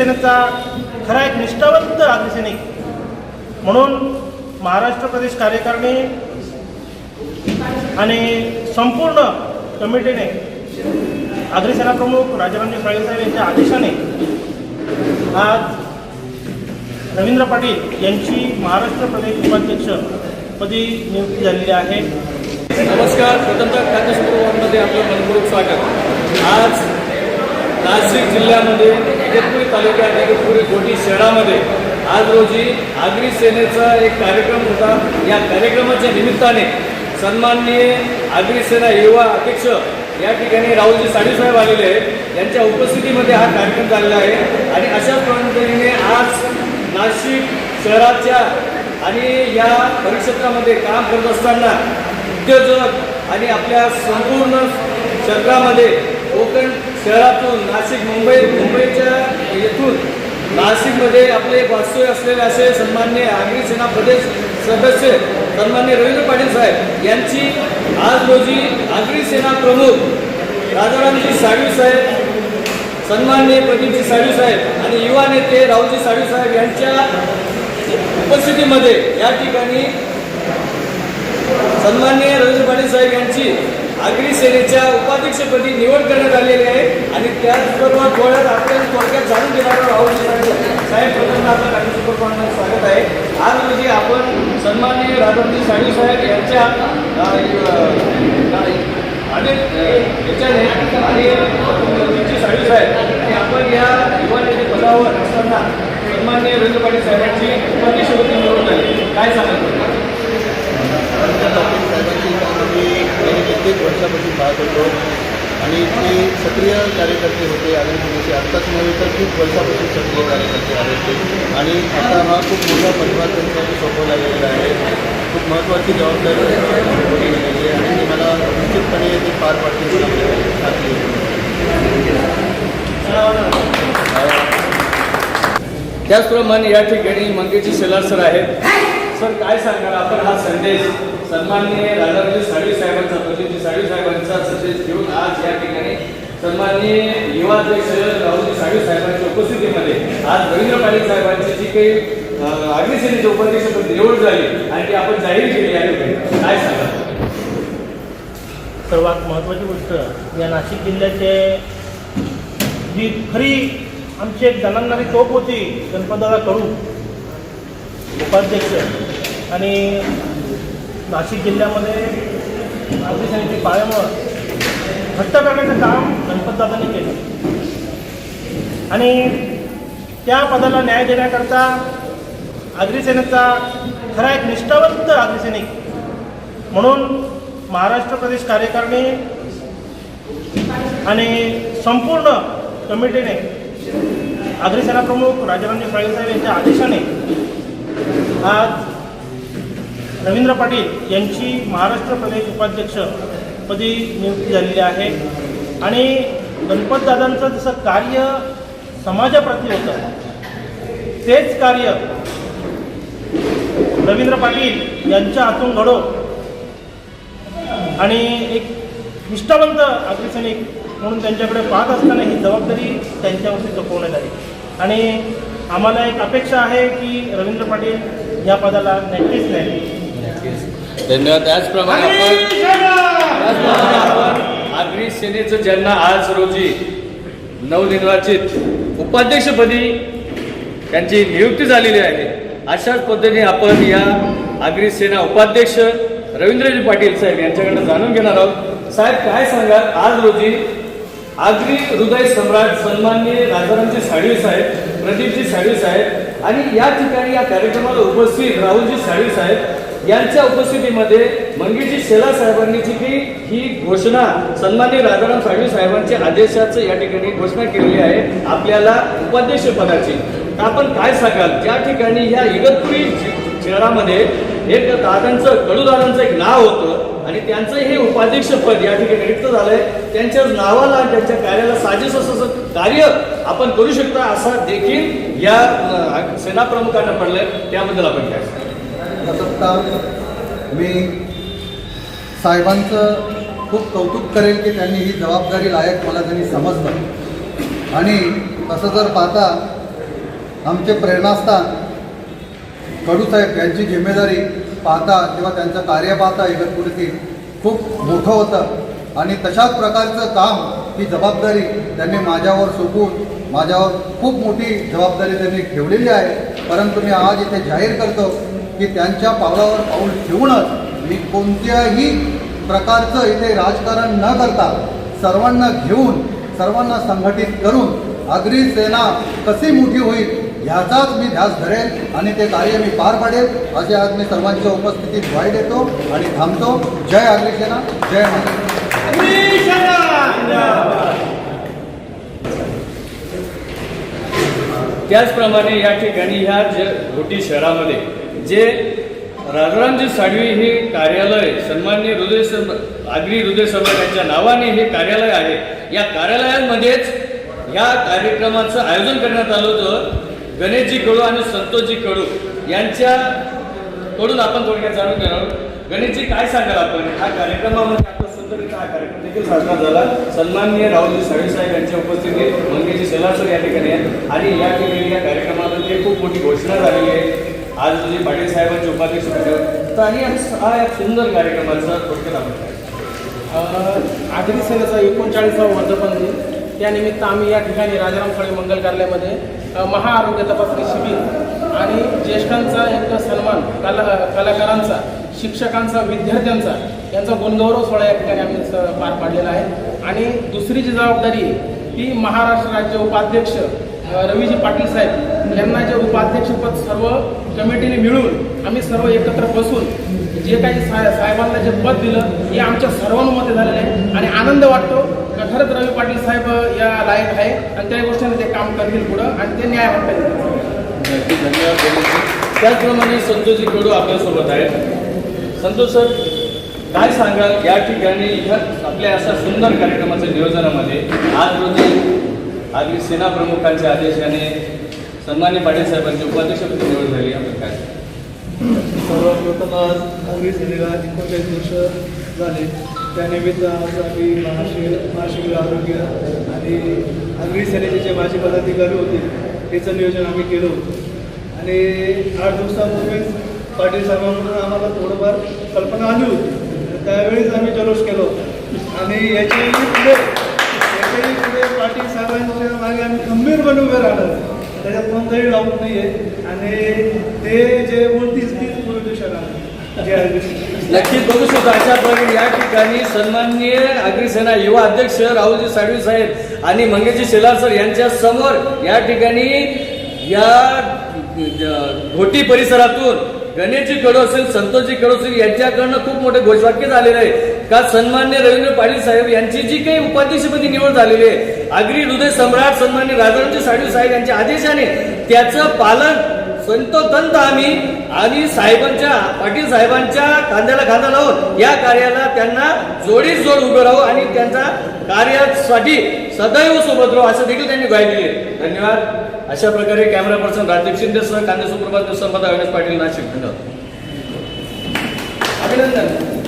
शिवसेनेचा खरा एक निष्ठावंत राजसैनिक म्हणून महाराष्ट्र प्रदेश कार्यकारिणी आणि संपूर्ण कमिटीने अग्रिसेना प्रमुख राजारामजी साहेब यांच्या आदेशाने आज रवींद्र पाटील यांची महाराष्ट्र प्रदेश उपाध्यक्षपदी नियुक्ती झालेली आहे. नमस्कार स्वतंत्र खाद्यसंवर्गामध्ये आपलं मनपूर्वक स्वागत. आज नाशिक जिल्ह्यामध्ये इगतपुरी तालुक्यात इगतपुरी गोटी शहरामध्ये आज रोजी आगरी सेनेचा एक कार्यक्रम होता. या कार्यक्रमाच्या निमित्ताने सन्माननीय आगरी सेना युवा अध्यक्ष या ठिकाणी राहुलजी साडेसाहेब आलेले आहेत. यांच्या उपस्थितीमध्ये हा कार्यक्रम झालेला आहे. आणि अशाच पद्धतीने आज नाशिक शहराच्या आणि या परिक्षेत्रामध्ये काम करत असताना उद्योजक आणि आपल्या संपूर्ण क्षेत्रामध्ये कोकण शहरातून नाशिक मुंबई मुंबईच्या येथून नाशिकमध्ये आपले वास्तव्य असलेले असे सन्मान्य आगरी सेना प्रदेश सदस्य सन्मान्य रवींद्र पाटील साहेब यांची आज रोजी आगरी सेना प्रमुख राजारामजी साळवी साहेब सन्मान्य प्रदीपजी साळवी साहेब आणि युवा नेते राहुलजी साळवी साहेब यांच्या उपस्थितीमध्ये या ठिकाणी सन्मान्य रवींद्र पाटील साहेब यांची अग्निसेनेच्या सेनेच्या उपाध्यक्षपदी निवड करण्यात आलेली आहे आणि त्याचबरोबर थोड्यात आपल्याला थोडक्यात जाणून घेणार राहुल साहेब प्रथम आपलं काही स्वागत आहे. आज म्हणजे आपण सन्माननीय राजाजी साळी साहेब यांच्या अनेक याच्याने आणि त्यांची साळी साहेब आणि आपण या युवा नेते पदावर असताना सन्माननीय रवींद्र पाटील साहेबांची उपाध्यक्षपदी निवड झाली काय सांगाल? कित्येक वर्षापासून पाहत होतो. आणि ते सक्रिय कार्यकर्ते होते आणि आत्ताच नव्हे तर खूप वर्षापासून सक्रिय कार्यकर्ते आहेत ते. आणि आता हा खूप मोठा परिवार त्यांच्यासाठी सोपवला गेलेला आहे. खूप महत्त्वाची जबाबदारी सोपवली गेलेली आहे. आणि मला निश्चितपणे ते पार पाडतील खात्री त्याचप्रमाणे या ठिकाणी मंगेची शेलार सर आहेत. सर काय सांगाल? आपण हा संदेश सन्माननीय राधाराजी साळवी साहेबांचा प्रदीपजी साळवी साहेबांचा संदेश घेऊन आज या ठिकाणी सन्माननीय युवाध्यक्ष राहुलजी साळवी साहेबांच्या उपस्थितीमध्ये आज रवींद्र पाटील साहेबांची जी काही अग्निसेनेचे उपाध्यक्ष उपाध्यक्षपदी निवड झाली आणि ती आपण जाहीर केली या ठिकाणी काय सांगा सर्वात महत्त्वाची गोष्ट या नाशिक जिल्ह्याचे जी खरी आमची एक जणांनारी तोप होती गणपतदादा कडू उपाध्यक्ष. आणि नाशिक जिल्ह्यामध्ये अग्निसेनेची पाळेमुळं घट्ट करण्याचं काम गणपतदादांनी केलं. आणि त्या पदाला न्याय देण्याकरता अग्निसेनेचा खरा एक निष्ठावंत अग्निसैनिक म्हणून महाराष्ट्र प्रदेश कार्यकारिणी आणि संपूर्ण कमिटीने अग्निसेना प्रमुख राजारामजी साहेब यांच्या आदेशाने आज रवींद्र पाटील यांची महाराष्ट्र प्रदेश उपाध्यक्षपदी नियुक्ती झालेली आहे. आणि गणपतदादांचं जसं कार्य समाजाप्रती होतं तेच कार्य रवींद्र पाटील यांच्या हातून घडो. आणि एक निष्ठावंत अग्रसैनिक म्हणून त्यांच्याकडे पाहत असताना ही जबाबदारी त्यांच्यावरती चुकवण्यात आली. आणि आम्हाला एक अपेक्षा आहे की रवींद्र पाटील या पदाला नक्कीच नाही धन्यवाद. त्याचप्रमाणे आपण त्याचप्रमाणे आपण आगरी सेनेचं ज्यांना आज रोजी नवनिर्वाचित उपाध्यक्षपदी त्यांची नियुक्ती झालेली आहे अशाच पद्धतीने आपण या आगरी सेना उपाध्यक्ष रवींद्रजी पाटील साहेब यांच्याकडनं जाणून घेणार आहोत. साहेब काय सांगाल? आज रोजी आगरी हृदय सम्राट सन्माननीय राजारामजी साळवी साहेब प्रदीपजी साळवी साहेब आणि या ठिकाणी या कार्यक्रमाला उपस्थित राहुलजी साळवी साहेब यांच्या उपस्थितीमध्ये मंगेशजी शेला साहेबांनी जी की ही घोषणा सन्माननीय राजाराम साळवी साहेबांच्या आदेशाचं या ठिकाणी घोषणा केलेली आहे आपल्याला उपाध्यक्ष पदाची. तर आपण काय सांगाल? ज्या ठिकाणी ह्या इगतपुरी शहरामध्ये एक दादांचं कडूदारांचं एक नाव होतं आणि त्यांचं हे उपाध्यक्षपद या ठिकाणी रिक्त झालंय त्यांच्या नावाला त्यांच्या कार्याला साजेस असं कार्य आपण करू शकता असा देखील या अं, सेनाप्रमुखांना पडलंय. त्याबद्दल आपण काय सांगाल? प्रथमतः मी साहेबांचं खूप कौतुक करेल की त्यांनी ही जबाबदारी लायक मला त्यांनी समजलं आणि तसं जर पाहता आमचे प्रेरणास्थान कडूसाहेब यांची जिम्मेदारी पाहता किंवा त्यांचं कार्य पाहता इगतपुरीतील खूप मोठं होतं आणि तशाच प्रकारचं काम ही जबाबदारी त्यांनी माझ्यावर सोपून माझ्यावर खूप मोठी जबाबदारी त्यांनी ठेवलेली आहे परंतु मी आज इथे जाहीर करतो की त्यांच्या पावलावर पाऊल ठेवूनच मी कोणत्याही प्रकारचं इथे राजकारण न करता सर्वांना घेऊन सर्वांना संघटित करून आगरी सेना कशी मोठी होईल ह्याचाच मी ध्यास धरेल आणि ते कार्य मी पार पाडेल. असे आज मी सर्वांच्या उपस्थितीत ग्वाही देतो आणि थांबतो. जय आगरी सेना जय त्याचप्रमाणे या ठिकाणी ह्या ज घोटी शहरामध्ये जे राजारामजी साळवी हे कार्यालय सन्मान्य हृदय सम आगरी हृदय समाजाच्या नावाने हे कार्यालय आहे. या कार्यालयांमध्येच या कार्यक्रमाचं आयोजन करण्यात आलं होतं. गणेशजी कडू आणि संतोषजी कडू यांच्या कडून आपण थोडक्यात जाणून घेणार आहोत. गणेशजी काय सांगाल आपण? हा कार्यक्रमामध्ये आपला सुंदर हा कार्यक्रम देखील साजरा झाला. सन्माननीय राहुलजी साळी साहेब यांच्या उपस्थितीत मंगेजी सलासर या ठिकाणी आहेत. आणि या ठिकाणी या कार्यक्रमामध्ये खूप मोठी घोषणा झालेली आहे. आज रोजी पाटील साहेबांचे उपाध्यक्ष होते तर आणि हा एक सुंदर कार्यक्रमाचा थोडक्यात आपण आगरी सेनेचा एकोणचाळीसावा वर्धापन दिन त्यानिमित्त आम्ही या ठिकाणी राजाराम फळे मंगल कार्यालयामध्ये महाआरोग्य तपासणी शिबिर आणि ज्येष्ठांचा एक सन्मान कला कलाकारांचा शिक्षकांचा विद्यार्थ्यांचा यांचा गुणगौरव सोहळा या ठिकाणी आम्ही स- पार पाडलेला आहे. आणि दुसरी जी जबाबदारी ती महाराष्ट्र राज्य उपाध्यक्ष रवीजी पाटील साहेब यांना जे उपाध्यक्षपद सर्व कमिटीने मिळून आम्ही सर्व एकत्र बसून जे काही साहेब साहेबांना जे पद दिलं हे आमच्या सर्वांमध्ये झालेलं आहे. आणि आनंद वाटतो का खरंच रवी पाटील साहेब या लायक आहे आणि त्या गोष्टीने ते काम करतील पुढं आणि ते न्याय वाटतील धन्यवाद त्याचप्रमाणे संतोषजी कडू आपल्यासोबत आहेत. संतोष सर काय सांगाल? या ठिकाणी ह्या आपल्या अशा सुंदर कार्यक्रमाच्या नियोजनामध्ये आज रोजी आदि सेना प्रमुखांच्या आदेशाने सन्मान्य पाटील साहेबांची उपाध्यक्षपदी निवड झाली आपण काय सांगाल? सर्वात प्रथम आज काँग्रेस सेनेला एकोणचाळीस वर्ष झाले. त्यानिमित्त आज आम्ही महाशिबिर महाशिबिर आरोग्य आणि आगरी सेनेचे जे माजी पदाधिकारी होते त्याचं नियोजन आम्ही केलं होतं. आणि आठ दिवसापूर्वीच पाटील साहेबांकडून आम्हाला थोडंफार कल्पना आली होती. त्यावेळीच आम्ही जल्लोष केलो आणि याच्याही याच्याही पुढे पाटील साहेबांच्या मागे आम्ही खंबीरपणे उभे राहणार त्याच्यात कोणताही डाऊट नाही आहे आणि ते जे बोलतील तीच पूर्ण दिशा नक्कीच बघू शकतो अशा प्रकारे या ठिकाणी सन्माननीय आगरी युवा अध्यक्ष राहुलजी साळवी साहेब आणि मंगेशजी शेलार सर यांच्या समोर या ठिकाणी या घोटी परिसरातून गणेशजी कडोसेल असेल संतोषजी कडोसेल यांच्याकडनं खूप मोठे घोषवाक्य झालेलं आहे. का सन्मान्य रवींद्र पाटील साहेब यांची जी काही उपाध्यक्षपदी निवड झालेली आहे आगरी हृदय सम्राट सन्मान्य राजारामजी साडू साहेब यांच्या आदेशाने त्याचं पालन संतोतंत आम्ही आणि साहेबांच्या पाटील साहेबांच्या खांद्याला खांदा लावून या कार्याला त्यांना जोडीच जोड उभं राहू आणि त्यांच्या कार्यासाठी सदैव सोबत राहू असं देखील त्यांनी ग्वाही दिली आहे. धन्यवाद. अशा प्रकारे कॅमेरा पर्सन राजदीप शिंदे सह कांदे सुप्रभात संपदा अविनाश पाटील नाशिक. धन्यवाद. अभिनंदन.